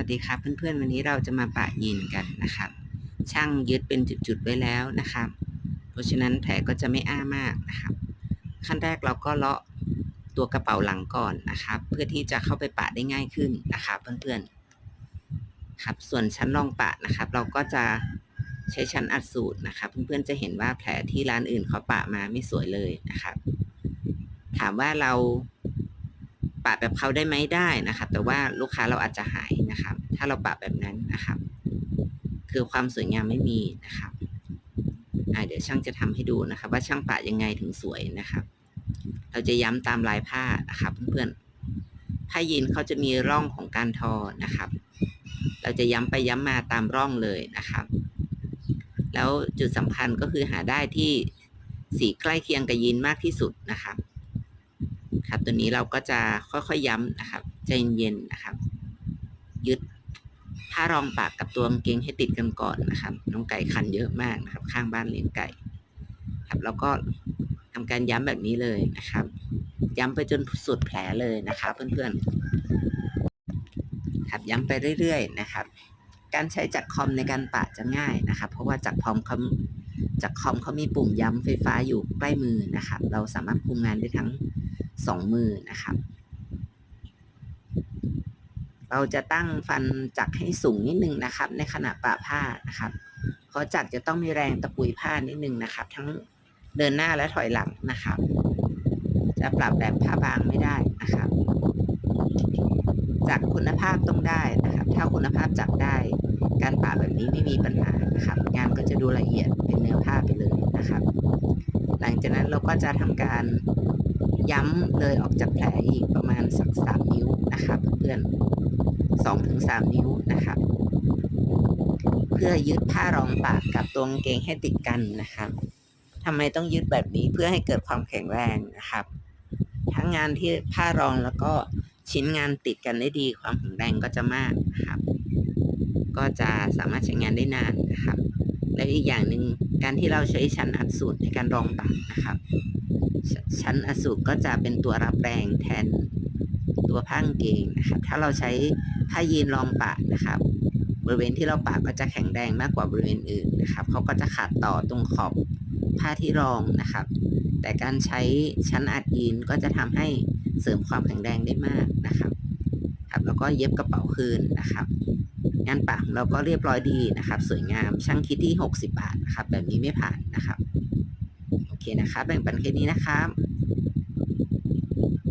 วัสดีครับเพื่อนๆ วันนี้เราจะมาปะยีนกันนะครับ ช่างยึดเป็นจุดๆไว้แล้วนะครับ เพราะฉะนั้นแผลก็จะไม่อ้ามากนะครับ ขั้นแรกเราก็เลาะตัวกระเป๋าหลังก่อนนะครับ เพื่อที่จะเข้าไปปะได้ง่ายขึ้นนะครับเพื่อนๆครับส่วนชั้นรองปะนะครับ เราก็จะใช้ชั้นอัดสูตรนะครับ เพื่อนๆจะเห็นว่าแผลที่ร้านอื่นเขาปะมาไม่สวยเลยนะครับ ถามว่าเรา ปะแบบเขาได้ไหมได้นะครับแต่ว่าลูกค้าเราอาจจะหายนะครับ ถ้าเราปะแบบนั้นนะครับ คือความสวยงามไม่มีนะครับเดี๋ยวช่างจะทำให้ดูนะครับ ว่าช่างปะยังไงถึงสวยนะครับ เราจะย้ำตามลายผ้านะครับ เพื่อนๆผ้ายีนเขาจะมีร่องของการทอนะครับ เราจะย้ำไปย้ำมาตามร่องเลยนะครับ แล้วจุดสำคัญก็คือหาได้ที่สีใกล้เคียงกับยีนมากที่สุดนะครับ ครับ ตัวนี้เราก็จะค่อยๆย้ำนะครับ ใจเย็นๆนะครับ ยึดผ้ารองปากกับตัวกางเกงให้ติดกันก่อนนะครับ น้องไก่คันเยอะมากนะครับ ข้างบ้านเลี้ยงไก่ครับแล้วก็ทำการย้ำแบบนี้เลยนะครับ ย้ำไปจนสุดแผลเลยนะครับ เพื่อนๆครับย้ำไปเรื่อยๆนะครับ การใช้จักรคอมในการปะจะง่ายนะครับ เพราะว่าจักรคอมเขาจักรคอมเขามีปุ่มย้ำไฟฟ้าอยู่ใกล้มือนะครับ เราสามารถคุมงานได้ทั้ง สองมือนะครับ เราจะตั้งฟันจักให้สูงนิดนึงนะครับ ในขณะปะผ้านะครับ เพราะจักจะต้องมีแรงตะปุยผ้านิดนึงนะครับ ทั้งเดินหน้าและถอยหลังนะครับ จะปรับแบบผ้าบางไม่ได้นะครับจากคุณภาพต้องได้นะครับ ถ้าคุณภาพจักได้ การปะแบบนี้ไม่มีปัญหานะครับ งานก็จะดูละเอียดเป็นเนื้อผ้าไปเลยนะครับ หลังจากนั้นเราก็จะทำการ ย้ำเลยออกจากแผลอีกประมาณสักสามนิ้วนะครับเพื่อนสองถึงสามนิ้วนะครับ เพื่อยึดผ้ารองปากกับตัวกางเกงให้ติดกันนะครับทำไมต้องยึดแบบนี้เพื่อให้เกิดความแข็งแรงนะครับ ทั้งงานที่ผ้ารองแล้วก็ชิ้นงานติดกันได้ดีความแข็งแรงก็จะมากนะครับ ก็จะสามารถใช้งานได้นานนะครับ และอีกอย่างหนึ่งการที่เราใช้ชั้นอัดสูตรในการรองปากนะครับชชั้นอัดสูตรก็จะเป็นตัวรับแรงแทนตัวผ้ากางเกงนะครับ ถ้าเราใช้ผ้ายีนรองปากนะครับบริเวณที่เราปากก็จะแข็งแรงมากกว่าบริเวณอื่นนะครับเขาก็จะขาดต่อตรงขอบผ้าที่รองนะครับ แต่การใช้ชั้นอัดยีนก็จะทำให้เสริมความแข็งแรงได้มากนะครับครับ แล้วก็เย็บกระเป๋าคืนนะครับ งานปักเราก็เรียบร้อยดีนะครับ สวยงามช่างคิดที่ 60 บาทนะครับ แบบนี้ไม่ผ่านนะครับ โอเคนะครับ แบ่งปันแค่นี้นะครับ